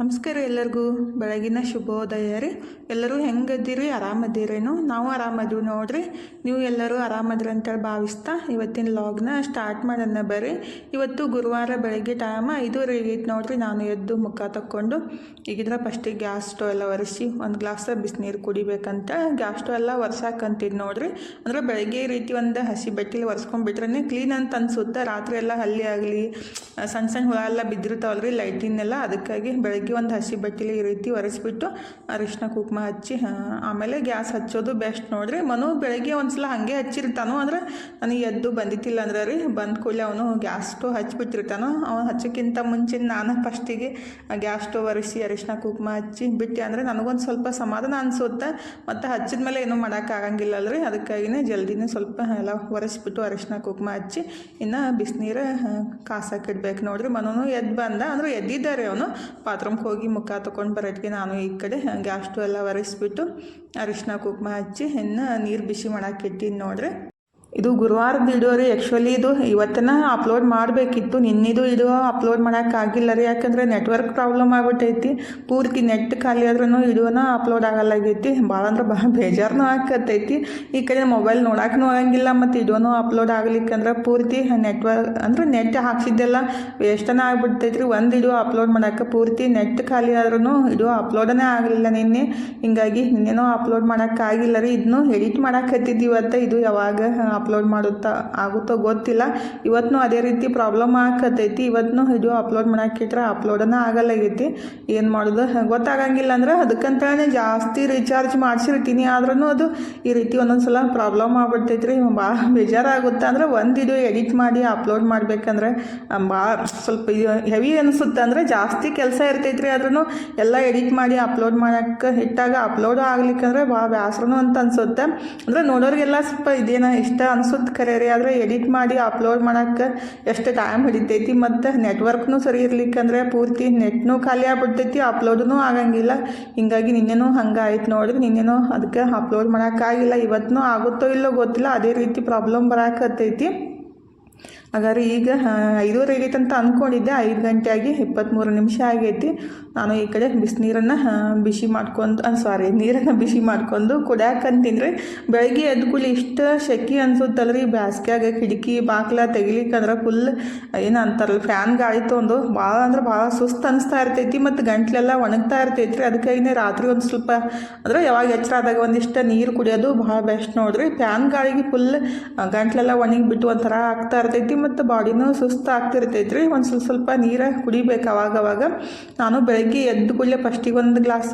ನಮಸ್ಕಾರ ಎಲ್ಲರಿಗೂ. ಬೆಳಗಿನ ಶುಭೋದಯ ರೀ. ಎಲ್ಲರೂ ಹೆಂಗದ್ದೀರಿ? ಆರಾಮದ್ದೀರೇನು? ನಾವು ಆರಾಮದೀವಿ ನೋಡ್ರಿ. ನೀವು ಎಲ್ಲರೂ ಆರಾಮದ್ರಿ ಅಂತೇಳಿ ಭಾವಿಸ್ತಾ ಇವತ್ತಿನ ಲಾಗ್ನ ಸ್ಟಾರ್ಟ್ ಮಾಡೋಣ ಬರ್ರಿ. ಇವತ್ತು ಗುರುವಾರ ಬೆಳಗ್ಗೆ ಟೈಮ್ ಐದೂವರೆ ಆಗೈತೆ ನೋಡ್ರಿ. ನಾನು ಎದ್ದು ಮುಖ ತಕ್ಕೊಂಡು ಈಗಿದ್ರೆ ಫಸ್ಟಿಗೆ ಗ್ಯಾಸ್ ಸ್ಟವ್ ಎಲ್ಲ ಒರೆಸಿ ಒಂದು ಗ್ಲಾಸ್ ಬಿಸಿನೀರು ಕುಡಿಬೇಕಂತ ಗ್ಯಾಸ್ ಸ್ಟೋವ್ ಎಲ್ಲ ಒರ್ಸಾಕಂತಿದ್ದು ನೋಡ್ರಿ. ಅಂದ್ರೆ ಬೆಳಗ್ಗೆ ರೀತಿ ಒಂದು ಹಸಿ ಬಟ್ಟೆಲಿ ಒರೆಸ್ಕೊಂಡ್ಬಿಟ್ರೆ ಕ್ಲೀನ್ ಅಂತ ಅನ್ಸುತ್ತೆ. ರಾತ್ರಿ ಎಲ್ಲ ಹಲ್ಲಿ ಆಗಲಿ ಸಣ್ಣ ಸಣ್ಣ ಹುಳ ಎಲ್ಲ ಬಿದ್ದಿರ್ತಾವಲ್ರಿ ಲೈಟಿನೆಲ್ಲ ಅದಕ್ಕಾಗಿ ಬೆಳಗ್ಗೆ ಒಂದು ಹಸಿ ಬಟ್ಟಿಲಿ ಈ ರೀತಿ ಒರೆಸಿಬಿಟ್ಟು ಅರಿಶಿನ ಕುಂಕುಮ ಹಚ್ಚಿ ಆಮೇಲೆ ಗ್ಯಾಸ್ ಹಚ್ಚೋದು ಬೆಸ್ಟ್ ನೋಡ್ರಿ. ಮನು ಬೆಳಗ್ಗೆ ಒಂದ್ಸಲ ಹಾಗೆ ಹಚ್ಚಿರ್ತಾನು ಅಂದ್ರೆ ನನಗೆ ಎದ್ದು ಬಂದಿತ್ತಿಲ್ಲ ಅಂದ್ರೆ ರೀ, ಬಂದ ಕೂಡಲೇ ಅವನು ಗ್ಯಾಸ್ ಸ್ಟೋವ್ ಹಚ್ಚಿಬಿಟ್ಟಿರ್ತಾನೋ ಅವನು ಹಚ್ಚೋಕ್ಕಿಂತ ಮುಂಚೆ ನಾನು ಫಸ್ಟಿಗೆ ಗ್ಯಾಸ್ ಸ್ಟೋವ್ ಒರೆಸಿ ಅರಿಶಿನ ಕುಂಕುಮ ಹಚ್ಚಿ ಬಿಟ್ಟೆ ಅಂದರೆ ನನಗೊಂದು ಸ್ವಲ್ಪ ಸಮಾಧಾನ ಅನಿಸುತ್ತೆ. ಮತ್ತು ಹಚ್ಚಿದ ಮೇಲೆ ಏನೂ ಮಾಡೋಕ್ಕಾಗಂಗಿಲ್ಲ ಅಲ್ರಿ ಅದಕ್ಕಾಗಿನೇ ಜಲ್ದಿನೇ ಸ್ವಲ್ಪ ಎಲ್ಲ ಒರೆಸಿಬಿಟ್ಟು ಅರಿಶಿನ ಕುಂಕುಮ ಹಚ್ಚಿ ಇನ್ನು ಬಿಸಿನೀರು ಕಾಸಾಕಿಡ್ಬೇಕು ನೋಡ್ರಿ. ಮನೂ ಎದ್ದು ಬಂದ ಅಂದ್ರೆ ಎದ್ದಿದ್ದಾರೆ ಅವನು ಹೋಗಿ ಮುಖ ತೊಗೊಂಡು ಬರೋದಕ್ಕೆ ನಾನು ಈ ಕಡೆ ಗ್ಯಾಸ್ ಸ್ಟವ್ ಎಲ್ಲ ಒರೆಸ್ಬಿಟ್ಟು ಅರಿಶಿನ ಕುಂಕುಮ ಹಚ್ಚಿ ಇನ್ನು ನೀರು ಬಿಸಿ ಮಾಡೋಕೆ ಇಟ್ಟಿನಿ ನೋಡ್ರಿ. ಇದು ಗುರುವಾರದ ವಿಡಿಯೋ ರೀ. ಆ್ಯಕ್ಚುಲಿ ಇದು ಇವತ್ತನ ಅಪ್ಲೋಡ್ ಮಾಡಬೇಕಿತ್ತು. ನಿನ್ನಿದು ಇದು ಅಪ್ಲೋಡ್ ಮಾಡೋಕ್ಕಾಗಿಲ್ಲ ರೀ. ಯಾಕಂದರೆ ನೆಟ್ವರ್ಕ್ ಪ್ರಾಬ್ಲಮ್ ಆಗ್ಬಿಟ್ಟೈತಿ. ಪೂರ್ತಿ ನೆಟ್ ಖಾಲಿ ಆದ್ರೂ ವಿಡಿಯೋನ ಅಪ್ಲೋಡ್ ಆಗಲ್ಲಾಗೈತಿ ಭಾಳ ಅಂದ್ರೆ ಭಾಳ ಬೇಜಾರನೂ ಆಕತ್ತೈತಿ ಈ ಕಡೆ ಮೊಬೈಲ್ ನೋಡೋಕ್ಕೂ ಆಗಂಗಿಲ್ಲ ಮತ್ತು ವಿಡಿಯೋನೂ ಅಪ್ಲೋಡ್ ಆಗ್ಲಿಕ್ಕಂದ್ರೆ ಪೂರ್ತಿ ನೆಟ್ವರ್ಕ್ ಅಂದ್ರೆ ನೆಟ್ ಹಾಕ್ಸಿದ್ದೆಲ್ಲ ವೇಸ್ಟನ ಆಗ್ಬಿಡ್ತೈತಿ ರೀ ಒಂದು ವಿಡಿಯೋ ಅಪ್ಲೋಡ್ ಮಾಡೋಕ್ಕೆ ಪೂರ್ತಿ ನೆಟ್ ಖಾಲಿ ಆದ್ರೂ ವಿಡಿಯೋ ಅಪ್ಲೋಡನೇ ಆಗಲಿಲ್ಲ ನಿನ್ನೆ. ಹಿಂಗಾಗಿ ನಿನ್ನೇನೋ ಅಪ್ಲೋಡ್ ಮಾಡೋಕ್ಕಾಗಿಲ್ಲ ರೀ. ಇದನ್ನು ಎಡಿಟ್ ಮಾಡಕ್ಕೆ ಇವತ್ತು. ಇದು ಯಾವಾಗ ಅಪ್ಲೋಡ್ ಮಾಡುತ್ತಾ ಆಗುತ್ತೋ ಗೊತ್ತಿಲ್ಲ. ಇವತ್ತು ಅದೇ ರೀತಿ ಪ್ರಾಬ್ಲಮ್ ಆಗತ್ತೈತಿ ಇವತ್ತು ವಿಡಿಯೋ ಅಪ್ಲೋಡ್ ಮಾಡೋಕ್ಕಿಟ್ರೆ ಅಪ್ಲೋಡನ ಆಗಲ್ಲಾಗೈತಿ ಏನು ಮಾಡೋದು? ಗೊತ್ತಾಗಂಗಿಲ್ಲ ಅಂದ್ರೆ ಅದಕ್ಕಂತೇಳಿ ಜಾಸ್ತಿ ರೀಚಾರ್ಜ್ ಮಾಡಿಸಿರ್ತೀನಿ. ಆದ್ರೂ ಅದು ಈ ರೀತಿ ಒಂದೊಂದು ಸಲ ಪ್ರಾಬ್ಲಮ್ ಆಗ್ಬಿಡ್ತೈತಿ ರೀ ಭಾಳ ಬೇಜಾರಾಗುತ್ತೆ ಅಂದ್ರೆ ಒಂದು ಇದು ಎಡಿಟ್ ಮಾಡಿ ಅಪ್ಲೋಡ್ ಮಾಡಬೇಕಂದ್ರೆ ಭಾಳ ಸ್ವಲ್ಪ ಹೆವಿ ಅನಿಸುತ್ತೆ ಅಂದರೆ ಜಾಸ್ತಿ ಕೆಲಸ ಇರ್ತೈತಿ ರೀ ಆದ್ರೂ ಎಲ್ಲ ಎಡಿಟ್ ಮಾಡಿ ಅಪ್ಲೋಡ್ ಮಾಡೋಕ್ಕೆ ಇಟ್ಟಾಗ ಅಪ್ಲೋಡ್ ಆಗ್ಲಿಕ್ಕಂದ್ರೆ ಭಾಳ ಬೇಸರನು ಅಂತ ಅನಿಸುತ್ತೆ. ಅಂದರೆ ನೋಡೋರಿಗೆಲ್ಲ ಸ್ವಲ್ಪ ಇದೇನೋ ಇಷ್ಟ ಅನ್ಸುತ್ತೆ ಖರೆ ರೀ. ಆದರೆ ಎಡಿಟ್ ಮಾಡಿ ಅಪ್ಲೋಡ್ ಮಾಡೋಕ್ಕೆ ಎಷ್ಟು ಟೈಮ್ ಹಿಡಿತೈತಿ ಮತ್ತು ನೆಟ್ವರ್ಕ್ನೂ ಸರಿ ಇರ್ಲಿಕ್ಕಂದ್ರೆ ಪೂರ್ತಿ ನೆಟ್ನೂ ಖಾಲಿ ಆಗ್ಬಿಡ್ತೈತಿ ಅಪ್ಲೋಡೂ ಆಗಂಗಿಲ್ಲ. ಹಿಂಗಾಗಿ ನಿನ್ನೆನೂ ಹಂಗೆ ಆಯ್ತು ನೋಡ್ರಿ. ನಿನ್ನೆನೂ ಅದಕ್ಕೆ ಅಪ್ಲೋಡ್ ಮಾಡೋಕ್ಕಾಗಿಲ್ಲ ಇವತ್ತೂ ಆಗುತ್ತೋ ಇಲ್ಲೋ ಗೊತ್ತಿಲ್ಲ. ಅದೇ ರೀತಿ ಪ್ರಾಬ್ಲಮ್ ಬರಾಕತ್ತೈತಿ ಹಾಗಾದ್ರೆ ಈಗ ಐದೂವರೆ ಆಗೈತೆ ಅಂತ ಅಂದ್ಕೊಂಡಿದ್ದೆ ಐದು ಗಂಟೆ ಆಗಿ ಇಪ್ಪತ್ತ್ಮೂರು ನಿಮಿಷ ಆಗೈತಿ. ನಾನು ಈ ಕಡೆ ಬಿಸಿನೀರನ್ನು ಬಿಸಿ ಮಾಡ್ಕೊಂಡು ಸಾರಿ ನೀರನ್ನು ಬಿಸಿ ಮಾಡ್ಕೊಂಡು ಕುಡ್ಯಾಕಂತೀನಿ ರೀ ಬೆಳಗ್ಗೆ ಎದ್ದು ಕೂಲಿ ಇಷ್ಟು ಶೆಕೆ ಅನ್ಸುತ್ತಲ್ಲ ರೀ ಬ್ಯಾಸ್ಗ್ಯಾಗ ಕಿಟಕಿ ಬಾಗ್ಲ ತೆಗಿಲಿಕ್ಕಂದ್ರೆ ಫುಲ್ ಏನು ಅಂತಾರಲ್ಲ, ಫ್ಯಾನ್ ಗಾಳಿ ತೊಗೊಂಡು ಭಾಳ ಅಂದ್ರೆ ಭಾಳ ಸುಸ್ತು ಅನಿಸ್ತಾ ಇರ್ತೈತಿ ಮತ್ತು ಗಂಟ್ಲೆಲ್ಲ ಒಣಗ್ತಾ ಇರ್ತೈತಿ ರೀ ರಾತ್ರಿ ಒಂದು ಸ್ವಲ್ಪ, ಅಂದ್ರೆ ಯಾವಾಗ ಎಚ್ಚರ ಆದಾಗ ಒಂದಿಷ್ಟು ನೀರು ಕುಡಿಯೋದು ಭಾಳ ಬೆಸ್ಟ್ ನೋಡ್ರಿ. ಫ್ಯಾನ್ ಗಾಳಿಗೆ ಫುಲ್ ಗಂಟ್ಲೆಲ್ಲ ಒಣಗಿ ಬಿಟ್ಟು ಒಂಥರ ಆಗ್ತಾ ಇರ್ತೈತಿ. ಮತ್ತು ಬಾಡಿನೂ ಸುಸ್ತು ಆಗ್ತಿರ್ತೈತೆ ರೀ ಒಂದು ಸ್ವಲ್ಪ ಸ್ವಲ್ಪ ನೀರು ಕುಡಿಬೇಕು ಅವಾಗವಾಗ ಅವಾಗ. ನಾನು ಬೆಳಗ್ಗೆ ಎದ್ದು ಕೂಡಲೇ ಫಸ್ಟಿಗೆ ಒಂದು ಗ್ಲಾಸ್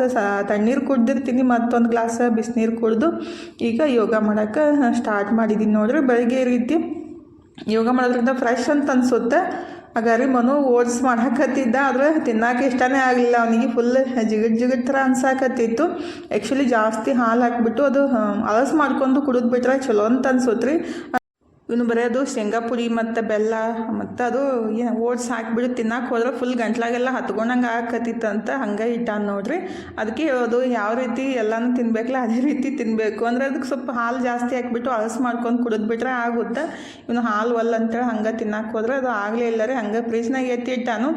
ತಣ್ಣೀರು ಕುಡ್ದಿರ್ತೀನಿ, ಮತ್ತೊಂದು ಗ್ಲಾಸ್ ಬಿಸಿನೀರು ಕುಡಿದು ಈಗ ಯೋಗ ಮಾಡೋಕ್ಕೆ ಸ್ಟಾರ್ಟ್ ಮಾಡಿದ್ದೀನಿ ನೋಡ್ರಿ. ಬೆಳಗ್ಗೆ ರೀತಿ ಯೋಗ ಮಾಡೋದ್ರಿಂದ ಫ್ರೆಶ್ ಅಂತ ಅನಿಸುತ್ತೆ. ಹಾಗಾದ್ರೆ ಮನು ಓಟ್ಸ್ ಮಾಡಾಕತ್ತಿದ್ದ, ಆದರೆ ತಿನ್ನಕ್ಕೆ ಇಷ್ಟನೇ ಆಗಲಿಲ್ಲ. ಅವನಿಗೆ ಫುಲ್ ಜಿಗಿಟ್ ಜಿಗಿಟ್ ಥರ ಅನ್ಸಾಕತ್ತಿತ್ತು. ಆ್ಯಕ್ಚುಲಿ ಜಾಸ್ತಿ ಹಾಲು ಹಾಕ್ಬಿಟ್ಟು ಅದು, ಅಲಸ್ ಮಾಡ್ಕೊಂಡು ಕುಡಿದ್ಬಿಟ್ರೆ ಚಲೋ ಅಂತ ಅನ್ಸುತ್ತೆ ರೀ ಇವನು ಬರೆಯೋದು ಶೇಂಗಾಪುರಿ ಮತ್ತು ಬೆಲ್ಲ ಮತ್ತು ಅದು ಏನು ಓಟ್ಸ್ ಹಾಕಿಬಿಟ್ಟು ತಿನ್ನಕ್ಕೆ ಹೋದ್ರೆ ಫುಲ್ ಗಂಟ್ಲಾಗೆಲ್ಲ ಹತ್ಕೊಂಡಂಗೆ ಆಗಕತ್ತಿತ್ತು ಅಂತ ಹಂಗೆ ಇಟ್ಟಾನ ನೋಡ್ರಿ. ಅದಕ್ಕೆ ಹೇಳೋದು ಯಾವ ರೀತಿ ಎಲ್ಲನೂ ತಿನ್ಬೇಕಲ್ಲ ಅದೇ ರೀತಿ ತಿನ್ನಬೇಕು ಅಂದರೆ ಅದಕ್ಕೆ ಸ್ವಲ್ಪ ಹಾಲು ಜಾಸ್ತಿ ಹಾಕಿಬಿಟ್ಟು ಅಳಸ್ ಮಾಡ್ಕೊಂಡು ಕುಡಿದ್ಬಿಟ್ರೆ ಆಗುತ್ತೆ. ಇವನು ಹಾಲು ಒಲ್ಲ ಅಂತೇಳಿ ಹಂಗೆ ತಿನ್ನಕ್ಕೆ ಹೋದ್ರೆ ಅದು ಆಗಲೇ ಇಲ್ಲ ರೀ. ಹಂಗೆ ಫ್ರೀಜ್ನಾಗ ಎತ್ತಿ ಇಟ್ಟಾನು.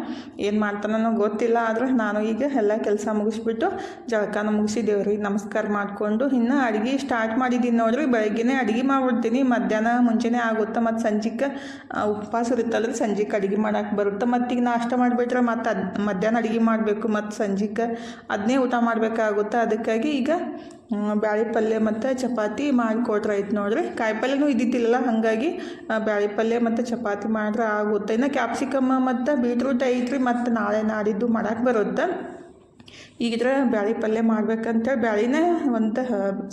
ಏನು ಮಾಡ್ತಾನೋ ಗೊತ್ತಿಲ್ಲ. ಆದ್ರೆ ನಾನು ಈಗ ಎಲ್ಲ ಕೆಲಸ ಮುಗಿಸ್ಬಿಟ್ಟು ಜಳಕಾನ ಮುಗಿಸಿದ್ದೇವ್ರಿ ನಮಸ್ಕಾರ ಮಾಡಿಕೊಂಡು ಇನ್ನೂ ಅಡುಗೆ ಸ್ಟಾರ್ಟ್ ಮಾಡಿದ್ದೀನಿ ನೋಡ್ರಿ. ಬೆಳಗ್ಗೆನೇ ಅಡುಗೆ ಮಾಡಿಬಿಡ್ತೀನಿ. ಮಧ್ಯಾಹ್ನ ಮುಂಚೆನೇ ಆಗುತ್ತೆ ಮತ್ತು ಸಂಜೆಗೆ ಉಪವಾಸ ಇರುತ್ತಲ್ಲ ಸಂಜೆಗೆ ಅಡುಗೆ ಮಾಡಕ್ಕೆ ಬರುತ್ತೆ. ಮತ್ತು ಈಗ ನಾಷ್ಟ ಮಾಡಿಬಿಟ್ರೆ ಮತ್ತು ಅದು, ಮಧ್ಯಾಹ್ನ ಅಡುಗೆ ಮಾಡಬೇಕು, ಮತ್ತು ಸಂಜೆಗೆ ಅದನ್ನೇ ಊಟ ಮಾಡಬೇಕಾಗುತ್ತೆ. ಅದಕ್ಕಾಗಿ ಈಗ ಬ್ಯಾಳಿ ಪಲ್ಯ ಮತ್ತು ಚಪಾತಿ ಮಾಡಿಕೊಟ್ರೆ ಆಯ್ತು ನೋಡ್ರಿ. ಕಾಯಿ ಪಲ್ಯನೂ ಇದ್ದಿದ್ದಿಲ್ಲ ಹಾಗಾಗಿ ಬ್ಯಾಳೆ ಪಲ್ಯ ಮತ್ತು ಚಪಾತಿ ಮಾಡಿದ್ರೆ ಆಗುತ್ತೆ. ಇನ್ನು ಕ್ಯಾಪ್ಸಿಕಮ್ ಮತ್ತು ಬೀಟ್ರೂಟ್ ಐತ್ರಿ, ಮತ್ತು ನಾಳೆ ನಾಡಿದ್ದು ಮಾಡೋಕೆ ಬರುತ್ತೆ. ಈಗಿದ್ರೆ ಬ್ಯಾಳಿ ಪಲ್ಯ ಮಾಡ್ಬೇಕಂತೇಳಿ ಬ್ಯಾಳಿನ ಒಂದು